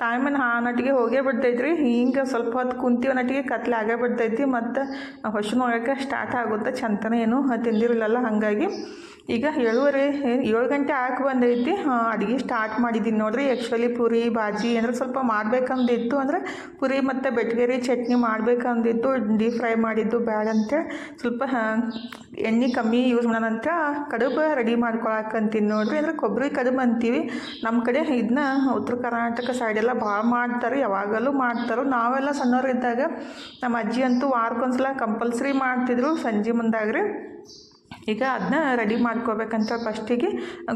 ಟೈಮನ್ನು ಆ ನಟಿಗೆ ಹೋಗೇ ಬಿಡ್ತೈತ್ರಿ. ಹಿಂಗೆ ಸ್ವಲ್ಪ ಹೊತ್ತು ಕುಂತೀವಿ ನಟಿಗೆ ಕತ್ಲೆ ಆಗೇ ಬಿಡ್ತೈತಿ. ಮತ್ತು ಹೊಸ ಒಳಗೆ ಸ್ಟಾರ್ಟ್ ಆಗುತ್ತೆ. ಚಂತನ ಏನು ತಿಂದಿರಲಿಲ್ಲ. ಹಾಗಾಗಿ ಈಗ ಏಳುವರೆ, ಏಳು ಗಂಟೆ ಆಕೆ ಬಂದೈತಿ. ಅಡುಗೆ ಸ್ಟಾರ್ಟ್ ಮಾಡಿದ್ದೀನಿ ನೋಡ್ರಿ. ಆ್ಯಕ್ಚುಲಿ ಪುರಿ ಬಾಜಿ ಅಂದ್ರೆ ಸ್ವಲ್ಪ ಮಾಡಬೇಕಂದಿತ್ತು ಅಂದರೆ ಪುರಿ ಮತ್ತು ಬೆಟ್ಗೇರಿ ಚಟ್ನಿ ಮಾಡಬೇಕಂದಿತ್ತು. ಡೀಪ್ ಫ್ರೈ ಮಾಡಿದ್ದು ಬ್ಯಾಡ ಅಂತೇಳಿ ಸ್ವಲ್ಪ ಎಣ್ಣೆ ಕಮ್ಮಿ ಯೂಸ್ ಮಾಡೋಣ ಅಂತ ಕಡುಬು ರೆಡಿ ಮಾಡ್ಕೊಳಕಂತೀನಿ ನೋಡ್ರಿ. ಅಂದ್ರೆ ಕೊಬ್ಬರಿ ಕಡುಬು ಅಂತೀವಿ. ನಮ್ಮ ಕಡೆ ಇದನ್ನ ಉತ್ತರ ಕರ್ನಾಟಕ ಸೈಡೆಲ್ಲ ಭಾಳ ಮಾಡ್ತಾರೆ. ಯಾವಾಗಲೂ ಮಾಡ್ತಾರೆ. ನಾವೆಲ್ಲ ಸಣ್ಣವರಿದ್ದಾಗ ನಮ್ಮ ಅಜ್ಜಿ ಅಂತೂ ವಾರಕ್ಕೊಂದ್ಸಲ ಕಂಪಲ್ಸರಿ ಮಾಡ್ತಿದ್ರು. ಸಂಜೆ ಮುಂದಾಗ್ರಿ. ಈಗ ಅದನ್ನ ರೆಡಿ ಮಾಡ್ಕೋಬೇಕಂತ ಫಸ್ಟಿಗೆ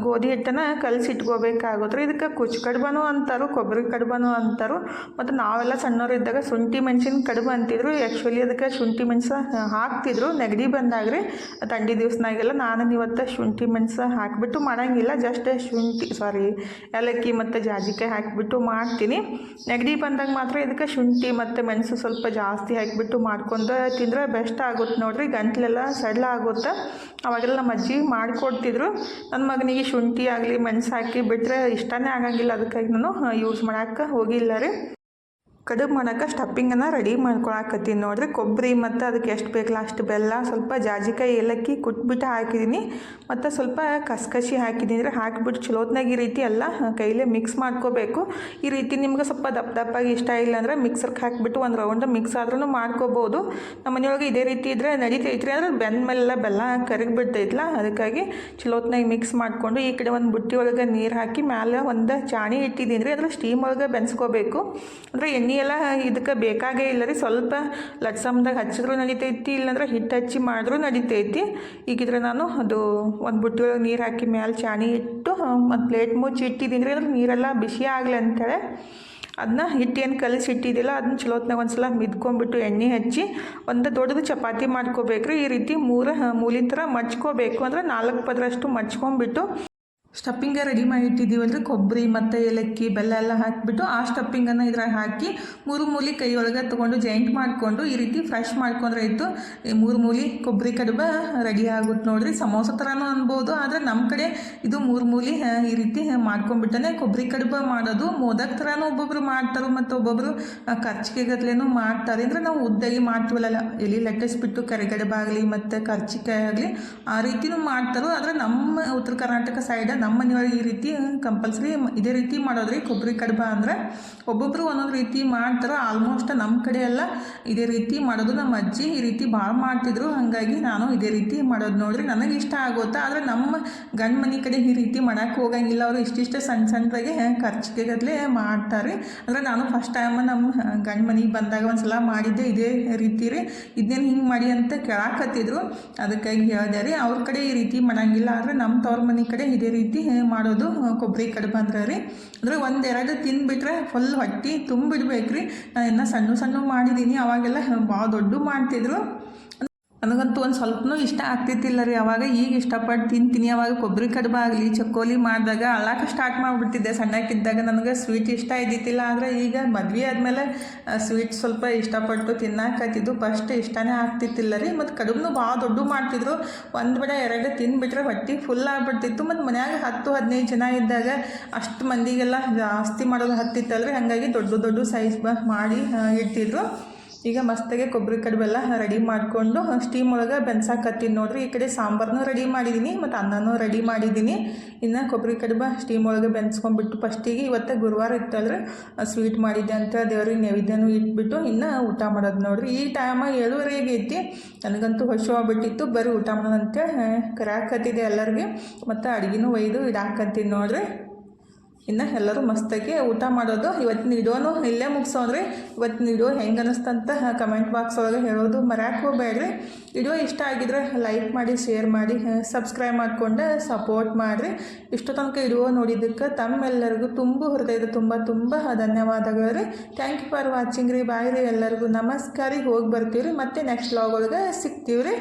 ಗೋಧಿ ಹಿಟ್ಟನ್ನು ಕಲಸಿಟ್ಕೋಬೇಕಾಗುತ್ತೆ. ಇದಕ್ಕೆ ಕುಚ್ಚು ಕಡ್ಬನು ಅಂತಾರು, ಕೊಬ್ಬರಿ ಕಡ್ಬನು ಅಂತಾರು, ಮತ್ತು ನಾವೆಲ್ಲ ಸಣ್ಣವ್ರು ಇದ್ದಾಗ ಶುಂಠಿ ಮೆಣಸಿನ ಕಡುಬು ಅಂತಿದ್ರು. ಆ್ಯಕ್ಚುಲಿ ಅದಕ್ಕೆ ಶುಂಠಿ ಮೆಣಸು ಹಾಕ್ತಿದ್ರು. ನೆಗಡಿ ಬಂದಾಗ್ರಿ ಥಂಡಿ ದಿವಸನಾಗೆಲ್ಲ ನಾನು ಇವತ್ತು ಶುಂಠಿ ಮೆಣಸು ಹಾಕಿಬಿಟ್ಟು ಮಾಡೋಂಗಿಲ್ಲ. ಜಸ್ಟ್ ಶುಂಠಿ ಸಾರಿ ಏಲಕ್ಕಿ ಮತ್ತು ಜಾಜಿಕಾಯಿ ಹಾಕಿಬಿಟ್ಟು ಮಾಡ್ತೀನಿ. ನೆಗಡಿ ಬಂದಾಗ ಮಾತ್ರ ಇದಕ್ಕೆ ಶುಂಠಿ ಮತ್ತು ಮೆಣಸು ಸ್ವಲ್ಪ ಜಾಸ್ತಿ ಹಾಕಿಬಿಟ್ಟು ಮಾಡ್ಕೊಂಡು ತಿಂದರೆ ಬೆಸ್ಟ್ ಆಗುತ್ತೆ ನೋಡಿರಿ. ಗಂಟ್ಲೆಲ್ಲ ಸಡ್ಲ ಆಗುತ್ತೆ. ಅವಾಗೆಲ್ಲ ನಮ್ಮ ಅಜ್ಜಿ ಮಾಡಿಕೊಡ್ತಿದ್ರು. ನನ್ನ ಮಗನಿಗೆ ಶುಂಠಿ ಆಗಲಿ, ಮೆಣಸು ಹಾಕಿ ಬಿಟ್ಟರೆ ಇಷ್ಟನೇ ಆಗಂಗಿಲ್ಲ. ಅದಕ್ಕಾಗಿ ನಾನು ಯೂಸ್ ಮಾಡೋಕ್ಕೆ ಹೋಗಿಲ್ಲ ರೀ. ಕಡುಬು ಮಾಡೋಕೆ ಸ್ಟಫಿಂಗನ್ನು ರೆಡಿ ಮಾಡ್ಕೊಳಕತ್ತೀನಿ ನೋಡ್ರಿ. ಕೊಬ್ಬರಿ ಮತ್ತು ಅದಕ್ಕೆ ಎಷ್ಟು ಬೇಕಲ್ಲ ಅಷ್ಟು ಬೆಲ್ಲ, ಸ್ವಲ್ಪ ಜಾಜಿಕಾಯಿ, ಏಲಕ್ಕಿ ಕುಟ್ಬಿಟ್ಟು ಹಾಕಿದ್ದೀನಿ ಮತ್ತು ಸ್ವಲ್ಪ ಕಸಕಸಿ ಹಾಕಿದ್ದೀನಿ ಅಂದರೆ ಹಾಕಿಬಿಟ್ಟು ಚಲೋತ್ನಾಗ ಈ ರೀತಿ ಎಲ್ಲ ಕೈಲೇ ಮಿಕ್ಸ್ ಮಾಡ್ಕೋಬೇಕು. ಈ ರೀತಿ ನಿಮ್ಗೆ ಸ್ವಲ್ಪ ದಪ್ಪ ದಪ್ಪಾಗಿ ಇಷ್ಟ ಇಲ್ಲ ಅಂದರೆ ಮಿಕ್ಸರ್ಗೆ ಹಾಕಿಬಿಟ್ಟು ಒಂದು ರೌಂಡ್ ಮಿಕ್ಸ್ ಆದ್ರೂ ಮಾಡ್ಕೋಬೋದು. ನಮ್ಮ ಮನೆಯೊಳಗೆ ಇದೇ ರೀತಿ ಇದ್ದರೆ ನಡೀತೈತ್ರಿ ಅಂದರೆ ಬೆಂದ ಮೇಲೆಲ್ಲ ಬೆಲ್ಲ ಕರಗಿ ಬಿಡ್ತೈತಲ್ಲ ಅದಕ್ಕಾಗಿ ಚಲೋತ್ನಾಗ ಮಿಕ್ಸ್ ಮಾಡಿಕೊಂಡು ಈ ಕಡೆ ಒಂದು ಬುಟ್ಟಿ ಒಳಗೆ ನೀರು ಹಾಕಿ ಮ್ಯಾಲೆ ಒಂದು ಚಾಣಿ ಇಟ್ಟಿದ್ದೀನಿ ರೀ. ಅದ್ರ ಸ್ಟೀಮ್ ಒಳಗೆ ಬೆನ್ಸ್ಕೋಬೇಕು. ಅಂದರೆ ಎಣ್ಣೆ ಎಲ್ಲ ಇದಕ್ಕೆ ಬೇಕಾಗೇ ಇಲ್ಲ ರೀ. ಸ್ವಲ್ಪ ಲಟ್ಸಮ್ದಾಗ ಹಚ್ಚಿದ್ರೂ ನಡಿತೈತಿ, ಇಲ್ಲಾಂದ್ರೆ ಹಿಟ್ಟು ಹಚ್ಚಿ ಮಾಡಿದ್ರೂ ನಡಿತೈತಿ. ಈಗಿದ್ರೆ ನಾನು ಅದು ಒಂದು ಬುಟ್ಟಿ ಒಳಗೆ ನೀರು ಹಾಕಿ ಮ್ಯಾಲೆ ಚಾಣಿ ಇಟ್ಟು, ಒಂದು ಪ್ಲೇಟ್ ಮುಚ್ಚಿ ಇಟ್ಟಿದ್ದೀನಿ ರೀ. ಅಂದ್ರೆ ನೀರೆಲ್ಲ ಬಿಸಿ ಆಗಲಿ ಅಂತೇಳಿ ಅದನ್ನ ಹಿಟ್ಟು ಏನು ಕಲಿಸಿ ಇಟ್ಟಿದ್ದಿಲ್ಲ ಅದನ್ನ ಚಲೋತ್ನಾಗ ಒಂದು ಸಲ ಮಿದ್ಕೊಂಬಿಟ್ಟು ಎಣ್ಣೆ ಹಚ್ಚಿ ಒಂದು ದೊಡ್ಡದು ಚಪಾತಿ ಮಾಡ್ಕೋಬೇಕ್ರಿ. ಈ ರೀತಿ ಮೂರು ಮೂಲಿನ ಥರ ಮಚ್ಕೋಬೇಕು ಅಂದ್ರೆ ನಾಲ್ಕು ಪದರಷ್ಟು ಮಚ್ಕೊಂಬಿಟ್ಟು ಸ್ಟಫಿಂಗ ರೆಡಿ ಮಾಡಿ ಇಟ್ಟಿದ್ದೀವಲ್ರಿ ಕೊಬ್ಬರಿ ಮತ್ತು ಏಲಕ್ಕಿ ಬೆಲ್ಲ ಎಲ್ಲ ಹಾಕಿಬಿಟ್ಟು ಆ ಸ್ಟಫಿಂಗನ್ನು ಇದ್ರಾಗ ಹಾಕಿ ಮೂರು ಮೂಲಿ ಕೈ ಒಳಗೆ ತೊಗೊಂಡು ಜಾಯಿಂಟ್ ಮಾಡಿಕೊಂಡು ಈ ರೀತಿ ಫ್ರೆಶ್ ಮಾಡ್ಕೊಂಡ್ರೆ ಈ ಮೂರು ಮೂಲಿ ಕೊಬ್ಬರಿ ಕಡುಬ ರೆಡಿ ಆಗುತ್ತೆ ನೋಡ್ರಿ. ಸಮೋಸ ಥರನೂ ಅನ್ಬೋದು, ಆದರೆ ನಮ್ಮ ಕಡೆ ಇದು ಮೂರು ಮೂಲಿ ಈ ರೀತಿ ಮಾಡ್ಕೊಂಡ್ಬಿಟ್ಟನೆ ಕೊಬ್ಬರಿ ಕಡುಬ ಮಾಡೋದು. ಮೋದಕ್ ಥರನೂ ಒಬ್ಬೊಬ್ಬರು ಮಾಡ್ತಾರೆ ಮತ್ತು ಒಬ್ಬೊಬ್ಬರು ಖರ್ಚಿಗೆಗತ್ಲೇನೂ ಮಾಡ್ತಾರೆ. ಅಂದರೆ ನಾವು ಉದ್ದಾಗಿ ಮಾಡ್ತೀವಲ್ಲ ಎಲ್ಲಿ ಲಟ್ಟಿಸ್ಬಿಟ್ಟು ಬಿಟ್ಟು ಆಗಲಿ ಮತ್ತು ಕರ್ಚಿಕಾಯಿ ಆಗಲಿ ಆ ರೀತಿನೂ ಮಾಡ್ತಾರೋ. ಆದರೆ ನಮ್ಮ ಉತ್ತರ ಕರ್ನಾಟಕ ಸೈಡ ನಮ್ಮ ಮನೆಯೊಳಗೆ ಈ ರೀತಿ ಕಂಪಲ್ಸರಿ ಇದೇ ರೀತಿ ಮಾಡೋದ್ರಿ. ಕೊಬ್ಬರಿ ಕಡುಬ ಅಂದರೆ ಒಬ್ಬೊಬ್ಬರು ಒಂದೊಂದು ರೀತಿ ಮಾಡ್ತಾರೆ. ಆಲ್ಮೋಸ್ಟ್ ನಮ್ಮ ಕಡೆ ಎಲ್ಲ ಇದೇ ರೀತಿ ಮಾಡೋದು. ನಮ್ಮ ಅಜ್ಜಿ ಈ ರೀತಿ ಭಾಳ ಮಾಡ್ತಿದ್ರು. ಹಾಗಾಗಿ ನಾನು ಇದೇ ರೀತಿ ಮಾಡೋದು ನೋಡ್ರಿ. ನನಗೆ ಇಷ್ಟ ಆಗುತ್ತಾ ಆದರೆ ನಮ್ಮ ಗಂಡ ಮನೆ ಕಡೆ ಈ ರೀತಿ ಮಾಡೋಕ್ಕೆ ಹೋಗಂಗಿಲ್ಲ. ಅವರು ಇಷ್ಟಿಷ್ಟು ಸಣ್ಣ ಸಣ್ಣದಾಗೆ ಖರ್ಚಿಗೆಗತ್ಲೆ ಮಾಡ್ತಾರೆ. ಅಂದರೆ ನಾನು ಫಸ್ಟ್ ಟೈಮ್ ನಮ್ಮ ಗಂಡ ಮನೆಗೆ ಬಂದಾಗ ಒಂದು ಸಲ ಮಾಡಿದ್ದೆ ಇದೇ ರೀತಿ ರೀ. ಇದನ್ನೇನು ಹಿಂಗೆ ಮಾಡಿ ಅಂತ ಕೇಳಾಕತ್ತಿದ್ರು. ಅದಕ್ಕಾಗಿ ಹೇಳಿದೆ ರೀ. ಅವ್ರ ಕಡೆ ಈ ರೀತಿ ಮಾಡಂಗಿಲ್ಲ. ಆದರೆ ನಮ್ಮ ತವ್ರ ಮನೆ ಕಡೆ ಇದೇ ರೀತಿ ಮಾಡೋದು? ಕೊಬ್ಬರಿ ಕಡುಬು ಅಂದ್ರೆ ರೀ. ಅಂದರೆ ಒಂದೆರಡು ತಿಂದುಬಿಟ್ರೆ ಫುಲ್ ಹೊಟ್ಟೆ ತುಂಬಿಡ್ಬೇಕು ರೀ ನಾನು ಇನ್ನೂ ಸಣ್ಣ ಸಣ್ಣ ಮಾಡಿದ್ದೀನಿ ಅವಾಗೆಲ್ಲ ಭಾಳ ದೊಡ್ಡ ಮಾಡ್ತಿದ್ರು. ನನಗಂತೂ ಒಂದು ಸ್ವಲ್ಪನೂ ಇಷ್ಟ ಆಗ್ತಿತ್ತಿಲ್ಲ ರೀ. ಅವಾಗ ಈಗ ಇಷ್ಟಪಟ್ಟು ತಿಂತೀನಿ. ಅವಾಗ ಕೊಬ್ಬರಿ ಕಡುಬು ಆಗಲಿ, ಚಕ್ಕೋಲಿ ಮಾಡಿದಾಗ ಅಳಕ್ಕೆ ಸ್ಟಾರ್ಟ್ ಮಾಡಿಬಿಡ್ತಿದ್ದೆ ಸಣ್ಣಕ್ಕಿದ್ದಾಗ ನನಗೆ ಸ್ವೀಟ್ ಇಷ್ಟ ಇದ್ದಿತ್ತಿಲ್ಲ. ಆದರೆ ಈಗ ಮದ್ವೆ ಆದಮೇಲೆ ಸ್ವೀಟ್ ಸ್ವಲ್ಪ ಇಷ್ಟಪಟ್ಟು ತಿನ್ನಕತ್ತಿದ್ದು ಫಸ್ಟ್ ಇಷ್ಟನೇ ಆಗ್ತಿತ್ತಿಲ್ಲ ರೀ. ಮತ್ತು ಕಡುಬು ಭಾಳ ದೊಡ್ಡ ಮಾಡ್ತಿದ್ರು. ಒಂದು ಬಿಡ ಎರಡು ತಿಂದುಬಿಟ್ರೆ ಹೊಟ್ಟೆ ಫುಲ್ ಆಗಿಬಿಡ್ತಿತ್ತು. ಮತ್ತು ಮನ್ಯಾಗ ಹತ್ತು, ಹದಿನೈದು ಜನ ಇದ್ದಾಗ ಅಷ್ಟು ಮಂದಿಗೆಲ್ಲ ಜಾಸ್ತಿ ಮಾಡೋದು ಹತ್ತಿತ್ತಲ್ರಿ. ಹಾಗಾಗಿ ದೊಡ್ಡ ದೊಡ್ಡ ಸೈಜ್ ಮಾಡಿ ಇಡ್ತಿದ್ರು. ಈಗ ಮಸ್ತಾಗೆ ಕೊಬ್ಬರಿ ಕಡುಬೆಲ್ಲ ರೆಡಿ ಮಾಡಿಕೊಂಡು ಸ್ಟೀಮ್ ಒಳಗೆ ಬೆನ್ಸಾಕತ್ತೀನಿ ನೋಡ್ರಿ. ಈ ಕಡೆ ಸಾಂಬಾರನ್ನೂ ರೆಡಿ ಮಾಡಿದ್ದೀನಿ ಮತ್ತು ಅನ್ನನೂ ರೆಡಿ ಮಾಡಿದ್ದೀನಿ ಇನ್ನು ಕೊಬ್ಬರಿ ಕಡುಬ ಸ್ಟೀಮ್ ಒಳಗೆ ಬೆನ್ಸ್ಕೊಂಡ್ಬಿಟ್ಟು ಫಸ್ಟಿಗೆ ಇವತ್ತು ಗುರುವಾರ ಇತ್ತಲ್ರಿ ಸ್ವೀಟ್ ಮಾಡಿದ್ದೆ ಅಂತ ದೇವ್ರಿಗೆ ನೈವೇದ್ಯನೂ ಇಟ್ಬಿಟ್ಟು, ಇನ್ನು ಊಟ ಮಾಡೋದು ನೋಡ್ರಿ. ಈ ಟೈಮ ಏಳುವರೆಗೆ ಐತಿ, ನನಗಂತೂ ಹೊಸ ಬರೀ ಊಟ ಮಾಡೋಣ ಕರಾಕತ್ತಿದೆ ಎಲ್ಲರಿಗೆ. ಮತ್ತು ಅಡುಗೆನೂ ಒಯ್ದು ಇಡಾಕತ್ತೀನಿ ನೋಡ್ರಿ. ಇನ್ನು ಎಲ್ಲರೂ ಮಸ್ತಾಗಿ ಊಟ ಮಾಡೋದು. ಇವತ್ತಿನ ವಿಡಿಯೋನು ಇಲ್ಲೇ ಮುಗಿಸೋದ್ರಿ. ಇವತ್ತಿನ ವಿಡಿಯೋ ಹೆಂಗೆ ಅನ್ನಿಸ್ತಂತ ಕಮೆಂಟ್ ಬಾಕ್ಸ್ ಒಳಗೆ ಹೇಳೋದು ಮರ್ಯಾಕೆ ಹೋಗ್ಬೇಡ್ರಿ ವಿಡಿಯೋ ಇಷ್ಟ ಆಗಿದ್ರೆ ಲೈಕ್ ಮಾಡಿ, ಶೇರ್ ಮಾಡಿ ಸಬ್ಸ್ಕ್ರೈಬ್ ಮಾಡಿಕೊಂಡು ಸಪೋರ್ಟ್ ಮಾಡಿರಿ. ಇಷ್ಟು ತನಕ ವಿಡಿಯೋ ನೋಡಿದ್ದಕ್ಕೆ ತಮ್ಮೆಲ್ಲರಿಗೂ ತುಂಬ ಹೃದಯದ ತುಂಬ ತುಂಬ ಧನ್ಯವಾದಗಳು ರೀ. ಥ್ಯಾಂಕ್ ಯು ಫಾರ್ ವಾಚಿಂಗ್ ರೀ. ಬಾಯ್ ರೀ ಎಲ್ಲರಿಗೂ. ನಮಸ್ಕಾರ ಹೋಗಿ ಬರ್ತೀವಿ ರೀ ಮತ್ತು ನೆಕ್ಸ್ಟ್ ಲಾಗ್ ಒಳಗೆ ಸಿಗ್ತೀವಿ ರೀ